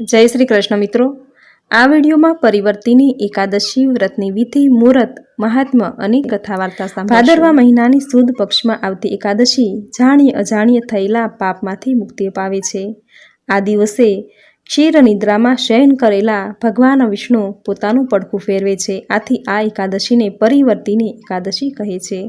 જય શ્રી કૃષ્ણ મિત્રો. આ વિડીયોમાં પરિવર્તિની એકાદશી વ્રતની વિધિ, મુહૂર્ત, મહાત્મ્ય અને કથા વાર્તા સાંભળો ભાદરવા મહિનાની સુદ પક્ષમાં આવતી એકાદશી જાણીએ અજાણીએ થયેલા પાપમાંથી મુક્તિ અપાવે છે. આ દિવસે ક્ષીર નિદ્રામાં શયન કરેલા ભગવાન વિષ્ણુ પોતાનું પડખું ફેરવે છે. આથી આ એકાદશીને પરિવર્તિની એકાદશી કહે છે.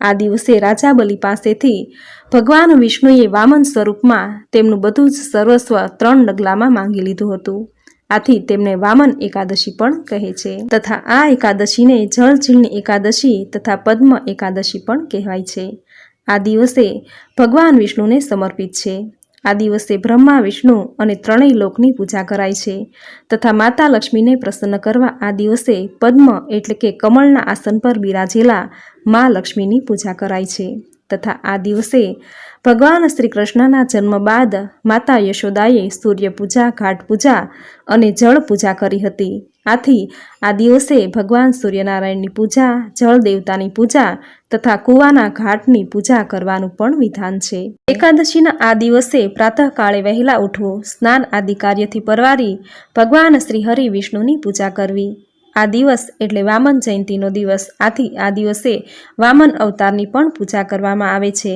આ દિવસે રાજા બલિ પાસેથી ભગવાન વિષ્ણુએ વામન સ્વરૂપમાં તેમનું બધું જ સર્વસ્વ ત્રણ ડગલામાં માંગી લીધું હતું. આથી તેમને વામન એકાદશી પણ કહે છે. તથા આ એકાદશીને જળઝીલની એકાદશી તથા પદ્મ એકાદશી પણ કહેવાય છે. આ દિવસે ભગવાન વિષ્ણુને સમર્પિત છે. આ દિવસે બ્રહ્મા, વિષ્ણુ અને ત્રણેય લોકની પૂજા કરાય છે તથા માતા લક્ષ્મીને પ્રસન્ન કરવા આ દિવસે પદ્મ એટલે કે કમળના આસન પર બિરાજેલા મા લક્ષ્મીની પૂજા કરાય છે. તથા આ દિવસે ભગવાન શ્રી કૃષ્ણના જન્મ બાદ માતા યશોદાએ સૂર્યપૂજા ઘાટ પૂજા અને જળ પૂજા કરી હતી. આથી આ દિવસે ભગવાન સૂર્યનારાયણની પૂજા, જળ દેવતાની પૂજા તથા કૂવાના ઘાટની પૂજા કરવાનું પણ વિધાન છે. એકાદશીના આ દિવસે પ્રાતઃકાળે વહેલા ઉઠવું, સ્નાન આદિ કાર્યથી પરવારી ભગવાન શ્રી હરિ વિષ્ણુની પૂજા કરવી. આ દિવસ એટલે વામન જયંતીનો દિવસ. આથી આ દિવસે વામન અવતારની પણ પૂજા કરવામાં આવે છે.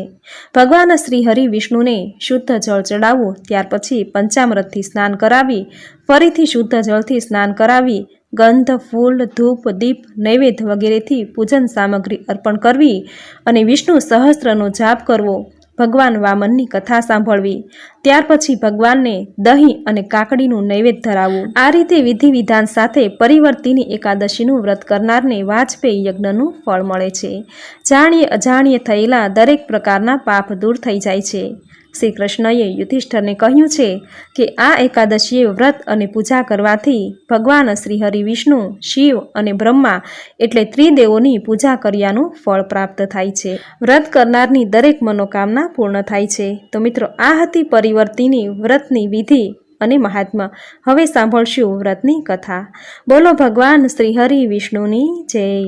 ભગવાન શ્રી હરિ વિષ્ણુને શુદ્ધ જળ ચડાવવું ત્યાર પછી પંચામૃતથી સ્નાન કરાવી, ફરીથી શુદ્ધ જળથી સ્નાન કરાવી, ગંધ, ફૂલ, ધૂપ, દીપ, નૈવેદ્ય વગેરેથી પૂજન સામગ્રી અર્પણ કરવી અને વિષ્ણુ સહસ્ત્રનો જાપ કરવો. ભગવાન વામનની કથા સાંભળવી. ત્યાર પછી ભગવાનને દહીં અને કાકડીનું નૈવેદ્ય ધરાવવું. આ રીતે વિધિ વિધાન સાથે પરિવર્તિની એકાદશીનું વ્રત કરનારને વાજપેયી યજ્ઞનું ફળ મળે છે. જાણીએ અજાણીએ થયેલા દરેક પ્રકારના પાપ દૂર થઈ જાય છે. શ્રી કૃષ્ણએ યુધિષ્ઠરને કહ્યું છે કે આ એકાદશીએ વ્રત અને પૂજા કરવાથી ભગવાન શ્રી હરિ વિષ્ણુ, શિવ અને બ્રહ્મા એટલે ત્રિદેવોની પૂજા કર્યાનું ફળ પ્રાપ્ત થાય છે. વ્રત કરનારની દરેક મનોકામના પૂર્ણ થાય છે. તો મિત્રો, આ હતી પરિવર્તિની વ્રતની વિધિ. અને મહાત્મા. હવે સાંભળશું વ્રતની કથા. બોલો ભગવાન શ્રી હરિ વિષ્ણુની જય.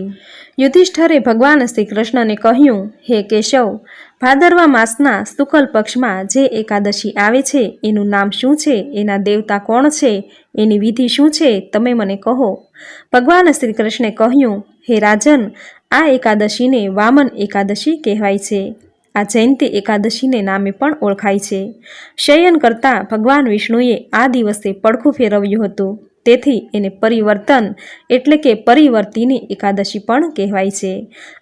યુધિષ્ઠરે ભગવાન શ્રી કૃષ્ણને કહ્યું, હે કેશવ, ભાદરવા માસના શુકલ પક્ષમાં જે એકાદશી આવે છે, એનું નામ શું છે, એના દેવતા કોણ છે, એની વિધિ શું છે, તમે મને કહો. ભગવાન શ્રી કૃષ્ણે કહ્યું, હે રાજન, આ એકાદશીને વામન એકાદશી કહેવાય છે. આ જયંતી એકાદશીને નામે પણ ઓળખાય છે. શયન કરતાં ભગવાન વિષ્ણુએ આ દિવસે પડખું ફેરવ્યું હતું. તેથી એને પરિવર્તન એટલે કે પરિવર્તિની એકાદશી પણ કહેવાય છે.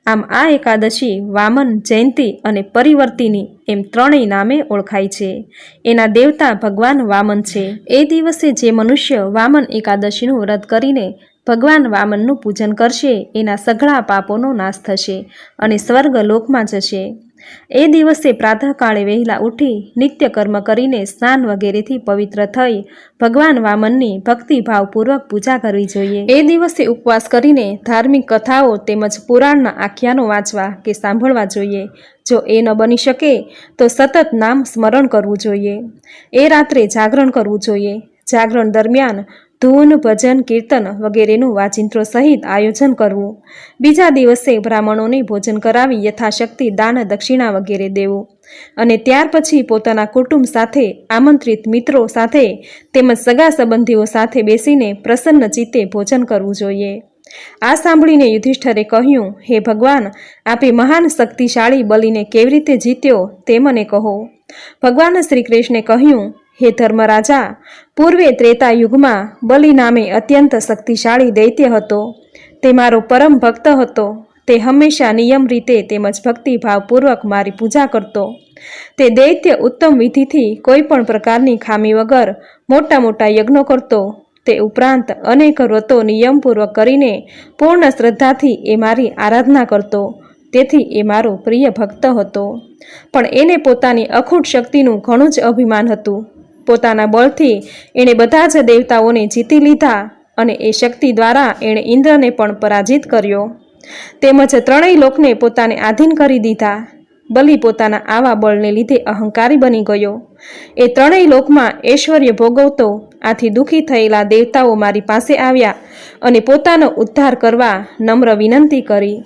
આમ આ એકાદશી વામન, જયંતી અને પરિવર્તિની એમ ત્રણેય નામે ઓળખાય છે. એના દેવતા ભગવાન વામન છે. એ દિવસે જે મનુષ્ય વામન એકાદશીનું વ્રત કરીને ભગવાન વામનનું પૂજન કરશે, એના સઘળા પાપોનો નાશ થશે અને સ્વર્ગ લોકમાં જશે. એ દિવસે પ્રાતઃકાળે વહેલા ઉઠી નિત્ય કર્મ કરીને સ્નાન વગેરેથી પવિત્ર થઈ ભગવાન વામનની ભક્તિભાવપૂર્વક પૂજા કરવી જોઈએ. એ દિવસે ઉપવાસ કરીને ધાર્મિક કથાઓ તેમજ પુરાણના આખ્યાનો વાંચવા કે સાંભળવા જોઈએ. જો એ ન બની શકે, તો સતત નામ સ્મરણ કરવું જોઈએ. એ રાત્રે જાગરણ કરવું જોઈએ. જાગરણ દરમિયાન ધૂન, ભજન, કીર્તન વગેરેનું વાચિંત્રો સહિત આયોજન કરવું. બીજા દિવસે બ્રાહ્મણોને ભોજન કરાવી યથાશક્તિ દાન, દક્ષિણા વગેરે દેવું. અને ત્યાર પછી પોતાના કુટુંબ સાથે, આમંત્રિત મિત્રો સાથે, તેમજ સગા સંબંધીઓ સાથે બેસીને પ્રસન્ન ચિત્તે ભોજન કરવું જોઈએ. આ સાંભળીને યુધિષ્ઠરે કહ્યું, હે ભગવાન, આપે મહાન શક્તિશાળી બલીને કેવી રીતે જીત્યો તે મને કહો. ભગવાન શ્રી કૃષ્ણે કહ્યું હે ધર્મરાજા, પૂર્વે ત્રેતા યુગમાં બલિ નામે અત્યંત શક્તિશાળી દૈત્ય હતો. તે મારો પરમ ભક્ત હતો. તે હંમેશા નિયમ રીતે તેમજ ભક્તિભાવપૂર્વક મારી પૂજા કરતો. તે દૈત્ય ઉત્તમ વિધિથી કોઈ પણ પ્રકારની ખામી વગર મોટા મોટા યજ્ઞો કરતો. તે ઉપરાંત અનેક વ્રતો નિયમપૂર્વક કરીને પૂર્ણ શ્રદ્ધાથી એ મારી આરાધના કરતો. તેથી એ મારો પ્રિય ભક્ત હતો. પણ એને પોતાની અખૂટ શક્તિનું ઘણું જ અભિમાન હતું. પોતાના બળથી એણે બધા જ દેવતાઓને જીતી લીધા અને એ શક્તિ દ્વારા એણે ઇન્દ્રને પણ પરાજિત કર્યો. તેમજ ત્રણેય લોકને પોતાને આધીન કરી દીધા. બલિ પોતાના આવા બળને લીધે અહંકારી બની ગયો. એ ત્રણેય લોકમાં ઐશ્વર્ય ભોગવતો, આથી દુઃખી થયેલા દેવતાઓ મારી પાસે આવ્યા અને પોતાનો ઉદ્ધાર કરવા નમ્ર વિનંતી કરી.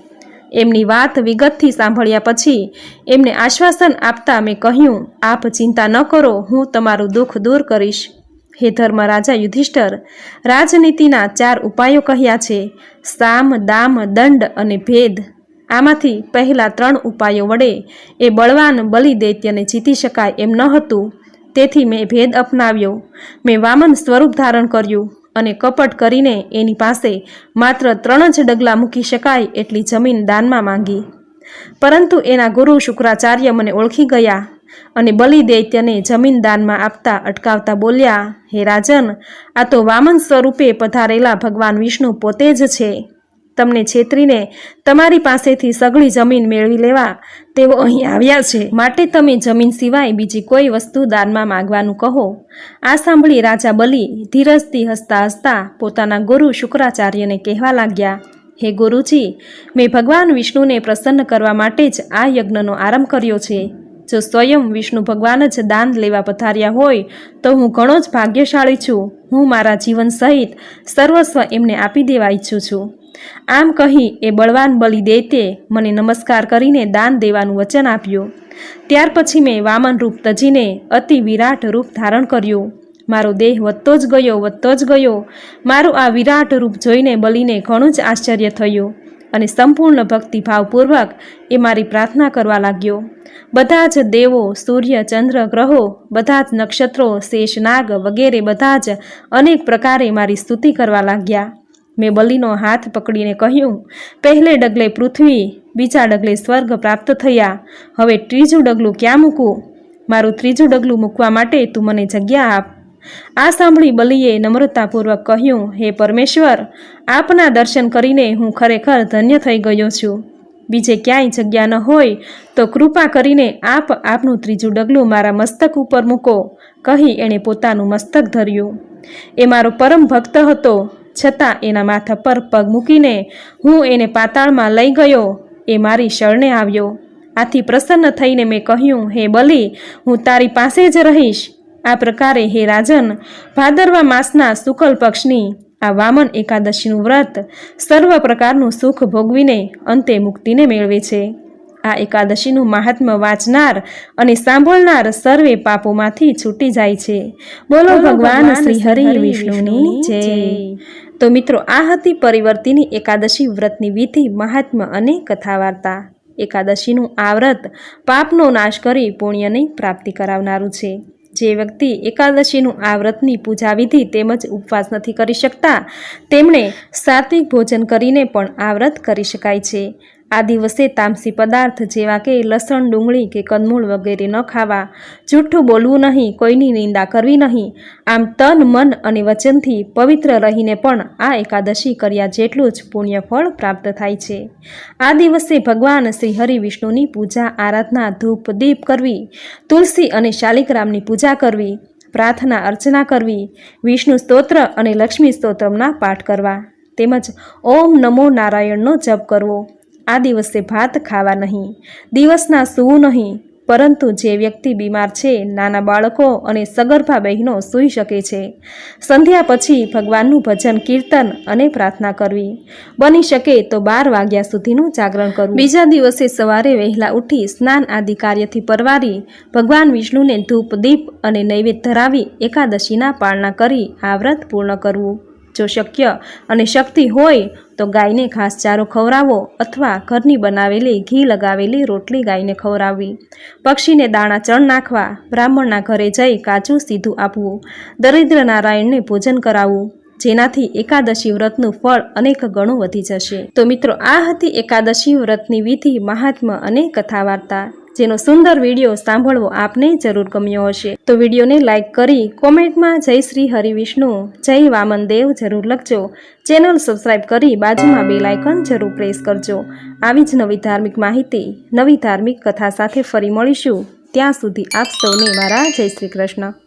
એમની વાત વિગતથી સાંભળ્યા પછી એમને આશ્વાસન આપતા મેં કહ્યું, આપ ચિંતા ન કરો, હું તમારું દુઃખ દૂર કરીશ. હે ધર્મ રાજા યુધિષ્ઠર, રાજનીતિના ચાર ઉપાયો કહ્યા છે. સામ, દામ, દંડ અને ભેદ. આમાંથી પહેલા ત્રણ ઉપાયો વડે એ બળવાન બલિ દૈત્યને જીતી શકાય એમ ન હતું. તેથી મેં ભેદ અપનાવ્યો. મેં વામન સ્વરૂપ ધારણ કર્યું. અને કપટ કરીને એની પાસે માત્ર ત્રણ જ ડગલા મૂકી શકાય એટલી જમીન દાનમાં માંગી. પરંતુ એના ગુરુ શુક્રાચાર્ય મને ઓળખી ગયા અને બલિ દૈત્યને જમીન દાનમાં આપતા અટકાવતા બોલ્યા, હે રાજન, આ તો વામન સ્વરૂપે પધારેલા ભગવાન વિષ્ણુ પોતે જ છે. તમને છેતરીને તમારી પાસેથી સઘળી જમીન મેળવી લેવા તેઓ અહીં આવ્યા છે. માટે તમે જમીન સિવાય બીજી કોઈ વસ્તુ દાનમાં માગવાનું કહો. આ સાંભળી રાજા બલિ ધીરજથી હસતા હસતા પોતાના ગુરુ શુક્રાચાર્યને કહેવા લાગ્યા, હે ગુરુજી, મેં ભગવાન વિષ્ણુને પ્રસન્ન કરવા માટે જ આ યજ્ઞનો આરંભ કર્યો છે. જો સ્વયં વિષ્ણુ ભગવાન જ દાન લેવા પધાર્યા હોય, તો હું ઘણો જ ભાગ્યશાળી છું. હું મારા જીવન સહિત સર્વસ્વ એમને આપી દેવા ઈચ્છું છું. આમ કહી એ બળવાન બલિ દેતે મને નમસ્કાર કરીને દાન દેવાનું વચન આપ્યું. ત્યાર પછી મેં વામન રૂપ તજીને અતિ વિરાટ રૂપ ધારણ કર્યું. મારો દેહ વધતો જ ગયો, વધતો જ ગયો. મારું આ વિરાટ રૂપ જોઈને બલિને ઘણું જ આશ્ચર્ય થયું અને સંપૂર્ણ ભક્તિભાવપૂર્વક એ મારી પ્રાર્થના કરવા લાગ્યો. બધા જ દેવો, સૂર્ય, ચંદ્ર, ગ્રહો, બધા જ નક્ષત્રો, શેષનાગ વગેરે બધા જ અનેક પ્રકારે મારી સ્તુતિ કરવા લાગ્યા. મેં બલિનો હાથ પકડીને કહ્યું, પહેલે ડગલે પૃથ્વી, બીજા ડગલે સ્વર્ગ પ્રાપ્ત થયા. હવે ત્રીજું ડગલું ક્યાં મૂકું મારું ત્રીજું ડગલું મૂકવા માટે તું મને જગ્યા આપ. આ સાંભળી બલીએ નમ્રતાપૂર્વક કહ્યું, હે પરમેશ્વર, આપના દર્શન કરીને હું ખરેખર ધન્ય થઈ ગયો છું. બીજે ક્યાંય જગ્યા ન હોય, તો કૃપા કરીને આપ આપનું ત્રીજું ડગલું મારા મસ્તક ઉપર મૂકો, કહી એણે પોતાનું મસ્તક ધર્યું. એ મારો પરમ ભક્ત હતો. છતાં એના માથા પર પગ મૂકીને હું એને પાતાળમાં લઈ ગયો. એ મારી શરણે આવ્યો. આથી પ્રસન્ન થઈને મેં કહ્યું, હે બલિ, હું તારી પાસે જ રહીશ. આ પ્રકારે હે રાજન, ભાદરવા માસના શુકલ પક્ષની આ વામન એકાદશીનું વ્રત સર્વ પ્રકારનું સુખ ભોગવીને અંતે મુક્તિને મેળવે છે. આ એકાદશીનું મહાત્મ્ય વાંચનાર અને સાંભળનાર સર્વે પાપોમાંથી છૂટી જાય છે. બોલો ભગવાન શ્રી હરિ વિષ્ણુની જય. તો મિત્રો આ હતી પરિવર્તિની એકાદશી વ્રતની વિધિ મહાત્મ્ય અને કથા વાર્તા એકાદશીનું આ વ્રત પાપનો નાશ કરી પુણ્યની પ્રાપ્તિ કરાવનારું છે. જે વ્યક્તિ એકાદશીનું આ વ્રતની પૂજા વિધિ તેમજ ઉપવાસ નથી કરી શકતા તેમણે સાત્વિક ભોજન કરીને પણ આ વ્રત કરી શકાય છે. આ દિવસે તામસી પદાર્થ જેવા કે લસણ, ડુંગળી કે કંદમૂળ વગેરે ન ખાવા. જૂઠું બોલવું નહીં, કોઈની નિંદા કરવી નહીં. આમ તન, મન અને વચનથી પવિત્ર રહીને પણ આ એકાદશી કર્યા જેટલું જ પુણ્ય ફળ પ્રાપ્ત થાય છે. આ દિવસે ભગવાન શ્રી હરિ વિષ્ણુની પૂજા, આરાધના, ધૂપ, દીપ કરવી, તુલસી અને શાલિગ્રામની પૂજા કરવી, પ્રાર્થના અર્ચના કરવી, વિષ્ણુ સ્તોત્ર અને લક્ષ્મી સ્તોત્રમના પાઠ કરવા. તેમજ ઓમ નમો નારાયણનો જપ કરવો. આ દિવસે ભાત ખાવા નહીં. દિવસના સૂવું નહીં. પરંતુ જે વ્યક્તિ બીમાર છે, નાના બાળકો અને સગર્ભા બહેનો સૂઈ શકે છે. સંધ્યા પછી ભગવાનનું ભજન, કીર્તન અને પ્રાર્થના કરવી. બની શકે તો બાર વાગ્યા સુધીનું જાગરણ કરવું. બીજા દિવસે સવારે વહેલા ઉઠી સ્નાન આદિ કાર્યથી પરવારી ભગવાન વિષ્ણુને ધૂપ, દીપ અને નૈવેદ્ય ધરાવી એકાદશીના પાળના કરી આ વ્રત પૂર્ણ કરવું. જો શક્ય અને શક્તિ હોય તો ગાયને ઘાસચારો ખવડાવો અથવા ઘરની બનાવેલી ઘી લગાવેલી રોટલી ગાયને ખવડાવવી. પક્ષીને દાણા ચણ નાખવા, બ્રાહ્મણના ઘરે જઈ કાચું સીધું આપવું દરિદ્ર નારાયણને ભોજન કરાવવું, જેનાથી એકાદશી વ્રતનું ફળ અનેક ગણું વધી જશે. તો મિત્રો, આ હતી એકાદશી વ્રતની વિધિ મહાત્મા અને કથા વાર્તા જેનો સુંદર વીડિયો સાંભળવો આપને જરૂર ગમ્યો હશે. તો વિડીયોને લાઇક કરી કોમેન્ટમાં જય શ્રી હરિવિષ્ણુ જય વામન દેવ જરૂર લખજો. ચેનલ સબસ્ક્રાઇબ કરી બાજુમાં બે લાઇકન જરૂર પ્રેસ કરજો. આવી જ નવી ધાર્મિક માહિતી, નવી ધાર્મિક કથા સાથે ફરી મળીશું. ત્યાં સુધી આપ સૌને મારા જય શ્રી કૃષ્ણ.